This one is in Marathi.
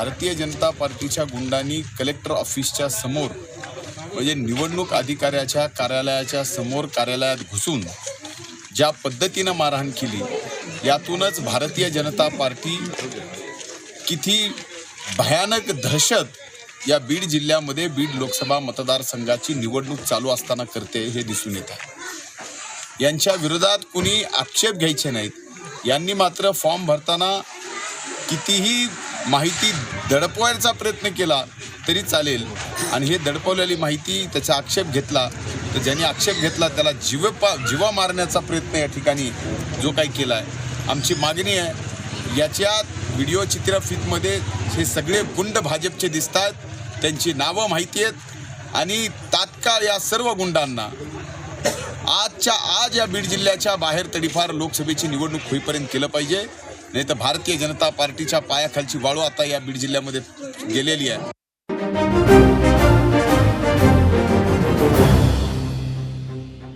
भारतीय जनता पार्टीच्या गुंडांनी कलेक्टर ऑफिसच्या समोर म्हणजे निवडणूक अधिकाऱ्याच्या कार्यालयाच्या समोर कार्यालयात घुसून ज्या पद्धतीनं मारहाण केली यातूनच भारतीय जनता पार्टी किती भयानक दहशत या बीड जिल्ह्यामध्ये बीड लोकसभा मतदारसंघाची निवडणूक चालू असताना करते हे दिसून येत आहे. यांच्या विरोधात कुणी आक्षेप घ्यायचे नाहीत. यांनी मात्र फॉर्म भरताना कितीही माहिती दडपवायचा प्रयत्न केला तरी चालेल. आणि हे दडपवलेली माहिती त्याचा आक्षेप घेतला. तर ज्यांनी आक्षेप घेतला त्याला जीवपा जीवा मारण्याचा प्रयत्न या ठिकाणी जो काही केला आहे आमची मागणी आहे याच्या व्हिडिओ चित्रफितमध्ये हे सगळे गुंड भाजपचे दिसत आहेत त्यांची नावं माहिती आहेत. आणि तात्काळ या सर्व गुंडांना आजच्या आज या बीड जिल्ह्याच्या बाहेर तडीफार लोकसभेची निवडणूक होईपर्यंत केलं पाहिजे. नाही तर भारतीय जनता पार्टीच्या पायाखालची वाळू आता या बीड जिल्ह्यामध्ये गेलेली आहे.